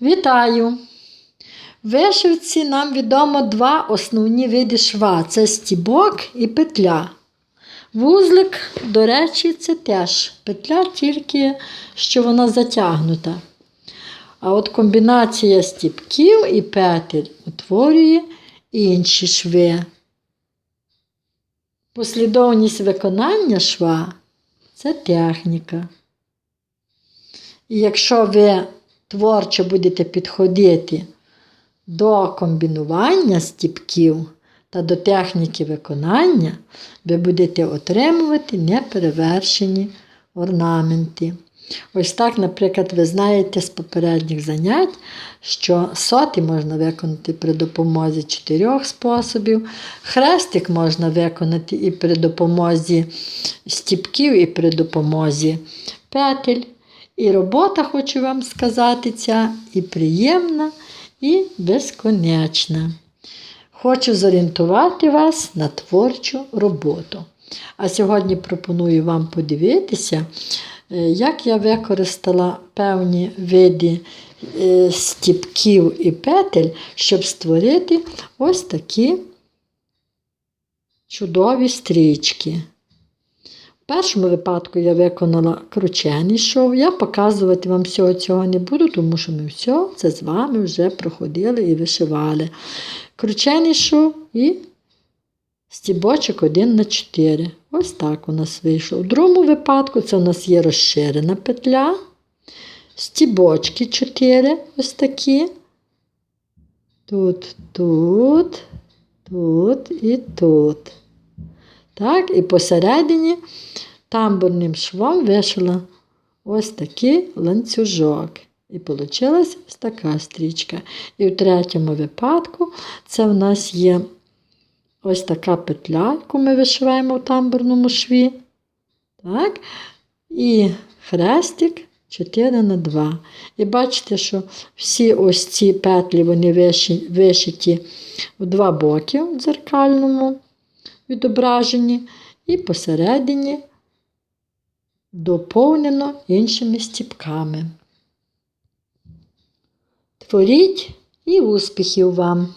Вітаю! В вишивці нам відомо два основні види шва це стібок і петля. Вузлик, до речі, це теж петля, тільки що вона затягнута. А от комбінація стібків і петель утворює інші шви. Послідовність виконання шва це техніка. І якщо ви творчо будете підходити до комбінування стіпків та до техніки виконання, ви будете отримувати неперевершені орнаменти. Ось так, наприклад, ви знаєте з попередніх занять, що соти можна виконати при допомозі чотирьох способів. Хрестик можна виконати і при допомозі стіпків, і при допомозі петель. І робота, хочу вам сказати, ця і приємна, і безконечна. Хочу зорієнтувати вас на творчу роботу. А сьогодні пропоную вам подивитися, е, як я використала певні види е, стіпків і петель, щоб створити ось такі чудові стрічки. В першому випадку я виконала кручений шов. Я показувати вам всього цього не буду, тому що ми все це з вами вже проходили і вишивали. Кручений шов і стібочок 1 на 4. Ось так у нас вийшло. У другому випадку це у нас є розширена петля. Стібочки 4, ось такі. Тут, тут, тут і тут. Так, І посередині тамбурним швом вишила ось такий ланцюжок. І вийшла ось така стрічка. І в третьому випадку це в нас є ось така петля, яку ми вишиваємо в тамбурному шві. Так? І хрестик 4 на 2. І бачите, що всі ось ці петлі вони вишиті в два боки в дзеркальному відображені, і посередині доповнено іншими стіпками. Творіть і успіхів вам!